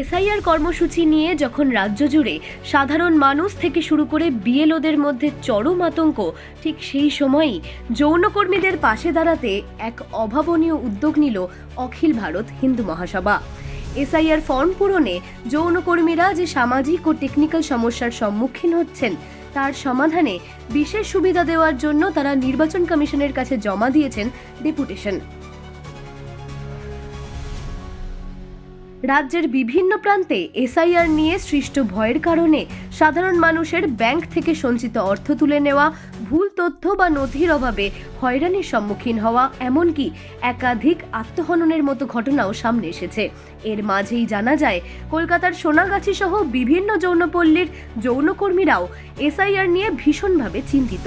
SIR কর্মসূচি নিয়ে যখন রাজ্য জুড়ে সাধারণ মানুষ থেকে শুরু করে বিএলওদের মধ্যে চরম আতঙ্ক, ঠিক সেই সময়ই যৌনকর্মীদের পাশে দাঁড়াতে এক অভাবনীয় উদ্যোগ নিল অখিল ভারত হিন্দু মহাসভা। এসআইআর ফর্ম পূরণে যৌনকর্মীরা যে সামাজিক ও টেকনিক্যাল সমস্যার সম্মুখীন হচ্ছেন, তার সমাধানে বিশেষ সুবিধা দেওয়ার জন্য তারা নির্বাচন কমিশনের কাছে জমা দিয়েছেন ডেপুটেশন। রাজ্যের বিভিন্ন প্রান্তে এসআইআর নিয়ে সৃষ্ট ভয়ের কারণে সাধারণ মানুষের ব্যাংক থেকে সঞ্চিত অর্থ তুলে নেওয়া, ভুল তথ্য বা নথির অভাবে হয়রানির সম্মুখীন হওয়া, এমনকি একাধিক আত্মহননের মতো ঘটনাও সামনে এসেছে। এর মাঝেই জানা যায়, কলকাতার সোনাগাছি সহ বিভিন্ন যৌনপল্লীর যৌনকর্মীরাও এসআইআর নিয়ে ভীষণভাবে চিন্তিত।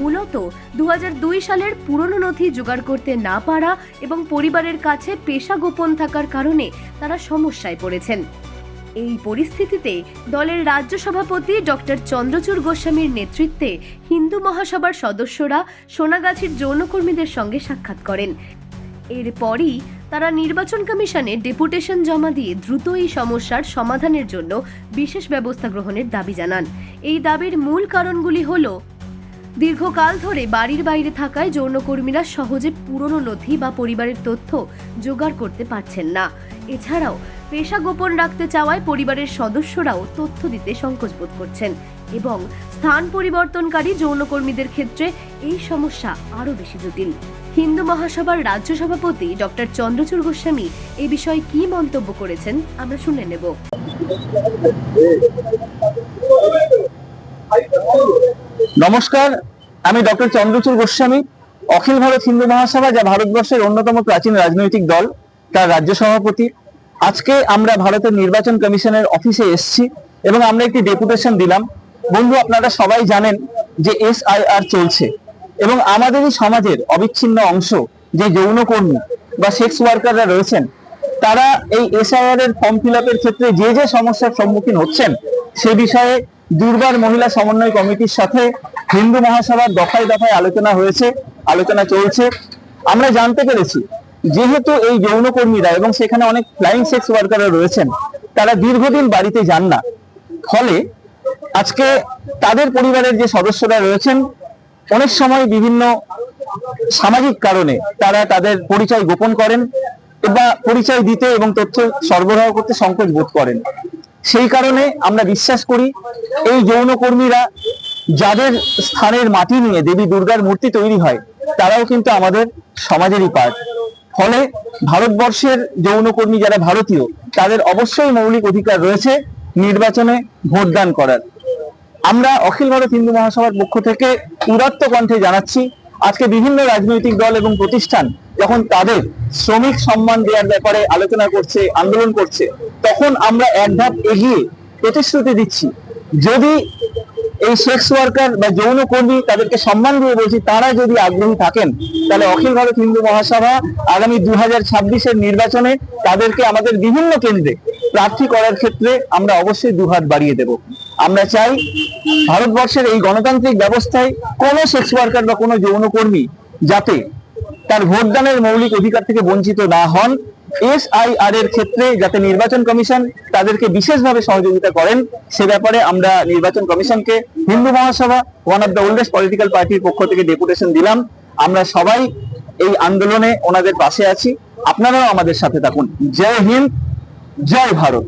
মূলত দু হাজার দুই সালের পুরনো নথি জোগাড় করতে না পারা এবং পরিবারের কাছে পেশা গোপন থাকার কারণে তারা সমস্যায় পড়েছেন। এই পরিস্থিতিতে দলের রাজ্য সভাপতি ডক্টর চন্দ্রচূড় গোস্বামীর নেতৃত্বে হিন্দু মহাসভার সদস্যরা সোনাগাছির যৌনকর্মীদের সঙ্গে সাক্ষাৎ করেন। এরপরই তারা নির্বাচন কমিশনে ডেপুটেশন জমা দিয়ে দ্রুত এই সমস্যার সমাধানের জন্য বিশেষ ব্যবস্থা গ্রহণের দাবি জানান। এই দাবির মূল কারণগুলি হলো দীর্ঘকাল ধরে বাড়ির বাইরে থাকায় যৌনকর্মীরা সহজে পুরনো নথি বা পরিবারের তথ্য জোগাড় করতে পারছেন না। এছাড়াও পেশা গোপন রাখতে চাওয়ায় পরিবারের সদস্যরাও তথ্য দিতে সংকোচ বোধ করছেন এবং স্থান পরিবর্তনকারী যৌনকর্মীদের ক্ষেত্রে এই সমস্যা আরও বেশি জটিল। হিন্দু মহাসভার রাজ্য সভাপতি ডক্টর চন্দ্রচূড় গোস্বামী এ বিষয়ে কি মন্তব্য করেছেন আমরা শুনে নেব। নমস্কার, আমি ডক্টর চন্দ্রচূড় গোস্বামী, অখিল ভারত হিন্দু মহাসভা, যা ভারতবর্ষের অন্যতম প্রাচীন রাজনৈতিক দল, তার রাজ্য সভাপতি। আজকে আমরা ভারতের নির্বাচন কমিশনের অফিসে এসেছি এবং আমরা একটি ডেপুটেশন দিলাম। বন্ধু, আপনারা সবাই জানেন যে এসআইআর চলছে এবং আমাদেরই সমাজের অবিচ্ছিন্ন অংশ যে যৌনকর্মী বা সেক্স ওয়ার্কাররা রয়েছেন, তারা এই এস এসআইআর এর ফর্ম ফিল ক্ষেত্রে যে যে সমস্যার সম্মুখীন হচ্ছেন, সে বিষয়ে দুর্বার মহিলা সমন্বয় কমিটির সাথে হিন্দু মহাসভার দফায় দফায় আলোচনা হয়েছে, আলোচনা চলছে। আমরা জানতে পেরেছি, যেহেতু এই যৌনকর্মীরা এবং সেখানে অনেক ফ্লাইং সেক্স ওয়ার্কাররা রয়েছেন, তারা দীর্ঘদিন বাড়িতে যান না। ফলে আজকে তাদের পরিবারের যে সদস্যরা রয়েছেন, অনেক সময় বিভিন্ন সামাজিক কারণে তারা তাদের পরিচয় গোপন করেন বা পরিচয় দিতে এবং তথ্য সরবরাহ করতে সংকোচ বোধ করেন। সেই কারণে আমরা বিশ্বাস করি এই যৌনকর্মীরা যাদের স্থানের মাটি নিয়ে দেবী দুর্গার মূর্তি তৈরি হয়, তারাও কিন্তু আমাদের সমাজেরই পার্ট ফলে ভারতবর্ষের যৌনকর্মী যারা ভারতীয়, তাদের অবশ্যই মৌলিক অধিকার রয়েছে নির্বাচনে ভোটদান করার। আমরা অখিল ভারত হিন্দু মহাসভার পক্ষ থেকে উদাত্ত কণ্ঠে জানাচ্ছি, আজকে বিভিন্ন রাজনৈতিক দল এবং প্রতিষ্ঠান যখন তাদের শ্রমিক সম্মান দেওয়ার ব্যাপারে আলোচনা করছে, আন্দোলন করছে তখন আমরা এক ধাপ এগিয়ে প্রতিশ্রুতি দিচ্ছি। যদি এই সেক্স ওয়ার্কার বা যৌন কর্মী তাদেরকে সম্মান দিয়ে বলছি, তারা যদি আগ্রহী থাকেন, তাহলে অখিল ভারত হিন্দু মহাসভা আগামী দু হাজার ছাব্বিশের নির্বাচনে তাদেরকে আমাদের বিভিন্ন কেন্দ্রে প্রার্থী করার ক্ষেত্রে আমরা অবশ্যই দুহাত বাড়িয়ে দেব। আমরা চাই ভারতবর্ষের এই গণতান্ত্রিক ব্যবস্থায় কোনো সেক্স ওয়ার্কার বা কোনো যৌনকর্মী যাতে তার ভোটদানের মৌলিক অধিকার থেকে বঞ্চিত না হন এসআইআর এর ক্ষেত্রে যাতে নির্বাচন কমিশন তাদেরকে বিশেষভাবে সহযোগিতা করেন, সে ব্যাপারে আমরা নির্বাচন কমিশনকে Hindu Mahasabha one of the oldest political পার্টির পক্ষ থেকে ডেপুটেশন দিলাম। আমরা সবাই এই আন্দোলনে ওনাদের পাশে আছি। আপনারাও আমাদের সাথে থাকুন। জয় হিন্দ, জয় ভারত।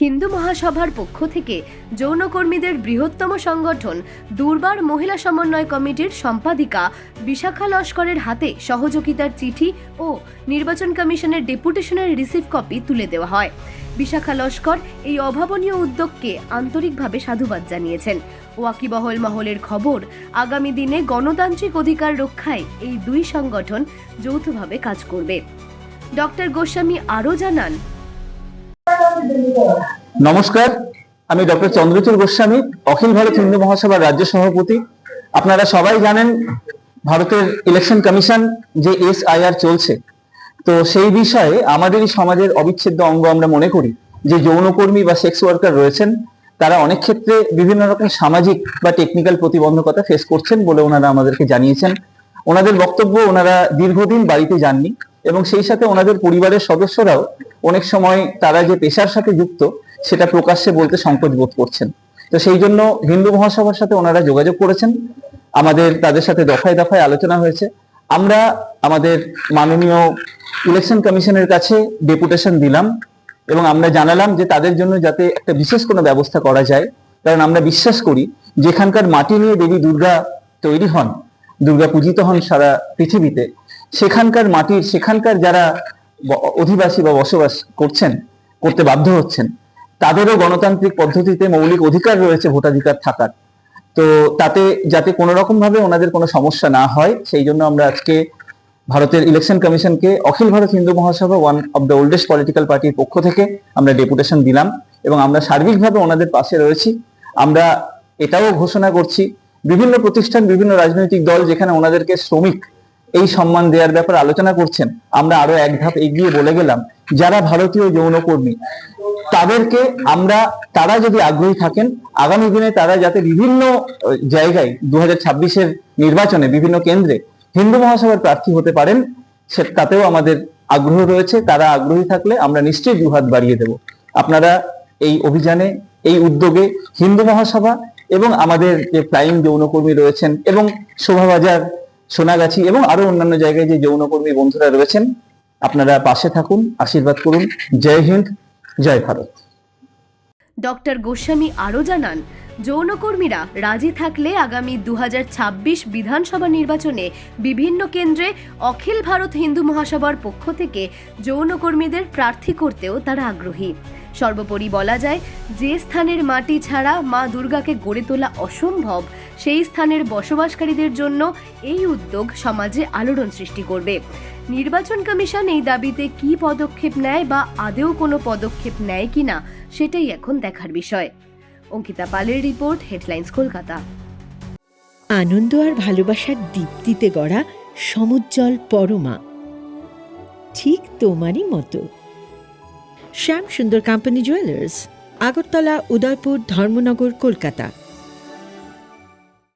হিন্দু মহাসভার পক্ষ থেকে যৌনকর্মীদের বৃহত্তম সংগঠন দুর্বার মহিলা সমন্বয় কমিটির সম্পাদিকা বিশাখা লস্করের হাতে সহযোগিতার চিঠি ও নির্বাচন কমিশনের ডেপুটেশনের রিসিভ কপি তুলে দেওয়া হয়। বিশাখা লস্কর এই অভাবনীয় উদ্যোগকে আন্তরিকভাবে সাধুবাদ জানিয়েছেন। ওয়াকিবহল মহলের খবর, আগামী দিনে গণতান্ত্রিক অধিকার রক্ষায় এই দুই সংগঠন যৌথভাবে কাজ করবে। ডক্টর গোস্বামী আরও জানান নমস্কার, আমি ডক্টর চন্দ্রচূড় গোস্বামী, অখিল ভারত হিন্দু মহাসভার রাজ্য সভাপতি। আপনারা সবাই জানেন ভারতের ইলেকশন কমিশন যে এসআইআর চলছে। তো সেই বিষয়ে আমাদেরই সমাজের অবিচ্ছেদ্য অঙ্গ আমরা মনে করি যে যৌনকর্মী বা সেক্স ওয়ার্কার রয়েছেন, তারা অনেক ক্ষেত্রে বিভিন্ন রকম সামাজিক বা টেকনিক্যাল প্রতিবন্ধকতা ফেস করছেন বলে ওনারা আমাদেরকে জানিয়েছেন। ওনাদের বক্তব্য ওনারা দীর্ঘদিন বাড়িতে যাননি। এবং সেই সাথে ওনাদের পরিবারের সদস্যরাও অনেক সময় তারা যে পেশার সাথে যুক্ত, সেটা প্রকাশ্যে বলতে সংকোচ বোধ করছেন। তো সেই জন্য হিন্দু মহাসভার সাথে ওনারা যোগাযোগ করেছেন। আমাদের, তাদের সাথে দফায় দফায় আলোচনা হয়েছে। আমরা আমাদের মাননীয় ইলেকশন কমিশনের কাছে ডেপুটেশন দিলাম এবং আমরা জানালাম যে তাদের জন্য যাতে একটা বিশেষ কোনো ব্যবস্থা করা যায়। কারণ আমরা বিশ্বাস করি, যেখানকার মাটি নিয়ে দেবী দুর্গা তৈরি হন, দুর্গা পূজিত হন সারা পৃথিবীতে সেখানকার মাটির, সেখানকার যারা অধিবাসী বা বসবাস করছেন, করতে বাধ্য হচ্ছেন, তাদেরও গণতান্ত্রিক পদ্ধতিতে মৌলিক অধিকার রয়েছে ভোটাধিকার থাকার। তো তাতে যাতে কোনো রকম ভাবে ওনাদের কোনো সমস্যা না হয়, সেই জন্য আমরা আজকে ভারতের ইলেকশন কমিশনকে Akhil Bharat Hindu Mahasabha one of the oldest political পার্টির পক্ষ থেকে আমরা ডেপুটেশন দিলাম এবং আমরা সার্বিকভাবে ওনাদের পাশে রয়েছি। আমরা এটাও ঘোষণা করছি, বিভিন্ন প্রতিষ্ঠান, বিভিন্ন রাজনৈতিক দল যেখানে ওনাদেরকে শ্রমিক এই সম্মান দেওয়ার ব্যাপারে আলোচনা করছেন। আমরা আরও এক ধাপ এগিয়ে বলে গেলাম, যারা ভারতীয় যৌনকর্মী, তাদেরকে আমরা, তারা যদি আগ্রহী থাকেন, আগামী দিনে তারা যাতে বিভিন্ন জায়গায় দু হাজার নির্বাচনে বিভিন্ন কেন্দ্রে হিন্দু মহাসভার প্রার্থী হতে পারেন, সে, তাতেও আমাদের আগ্রহ রয়েছে। তারা আগ্রহী থাকলে আমরা নিশ্চয়ই দুহাত বাড়িয়ে দেব। আপনারা এই অভিযানে, এই উদ্যোগে হিন্দু মহাসভা এবং আমাদের যে প্রাইম যৌনকর্মী রয়েছেন এবং শোভাবাজার সোনাগাছি এবং আরও অন্যান্য জায়গায় যে যৌনকর্মী বন্ধুরা রয়েছেন, আপনারা পাশে থাকুন, আশীর্বাদ করুন। জয় হিন্দ, জয় ভারত। ডক্টর গোস্বামী আরও জানান, যৌনকর্মীরা রাজি থাকলে আগামী দু বিধানসভা নির্বাচনে বিভিন্ন কেন্দ্রে অখিল ভারত হিন্দু মহাসভার পক্ষ থেকে যৌনকর্মীদের প্রার্থী করতেও তারা আগ্রহী। সর্বোপরি বলা যায়, যে স্থানের মাটি ছাড়া মা দুর্গাকে গড়ে তোলা অসম্ভব। সেই স্থানের বসবাসকারীদের জন্য এই উদ্যোগ সমাজে আলোড়ন সৃষ্টি করবে। নির্বাচন কমিশন এই দাবিতে কি পদক্ষেপ নেয় বা আদেও কোনো পদক্ষেপ নেয় কিনা সেটাই এখন দেখার বিষয়। অঙ্কিতা পালের রিপোর্ট, হেডলাইন্স কলকাতা। আনন্দ আর ভালোবাসার দীপ্তিতে গড়া সমুজ্জ্বল পরমা। ঠিক তোমারই মতো। Shyam Sundar company jewellers Agartala, Udaipur, Dharmanagar, Kolkata.